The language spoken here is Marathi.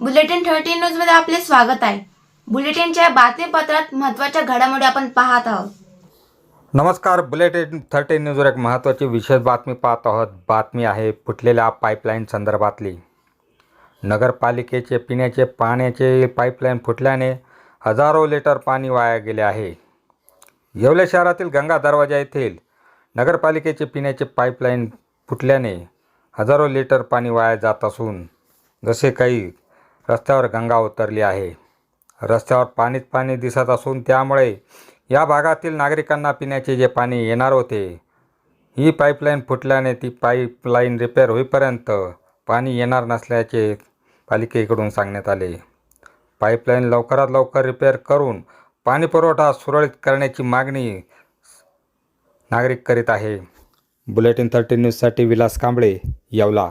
बुलेटिन थर्टी न्यूजमध्ये आपले स्वागत आहे. बुलेटिनच्या बातमीपत्रात महत्त्वाच्या घडामोडी आपण पाहत आहोत. नमस्कार बुलेटिन थर्टी न्यूजवर एक महत्त्वाची विशेष बातमी पाहत आहोत. बातमी आहे फुटलेल्या पाईपलाईन संदर्भातली. नगरपालिकेचे पिण्याचे पाण्याचे पाईपलाईन फुटल्याने हजारो लिटर पाणी वाया गेले आहे. येवले शहरातील गंगा दरवाजा येथील नगरपालिकेचे पिण्याचे पाईपलाईन फुटल्याने हजारो लिटर पाणी वाया जात असून जसे काही रस्त्यावर गंगा उतरली आहे. रस्त्यावर पाणीच पाणी दिसत असून त्यामुळे या भागातील नागरिकांना पिण्याचे जे पाणी येणार होते ही पाईपलाईन फुटल्याने ती पाईपलाईन रिपेअर होईपर्यंत पाणी येणार नसल्याचे पालिकेकडून सांगण्यात आले. पाईपलाईन लवकरात लवकर रिपेअर करून पाणीपुरवठा सुरळीत करण्याची मागणी नागरिक करीत आहे. बुलेटिन थर्टी न्यूजसाठी विलास कांबळे येवला.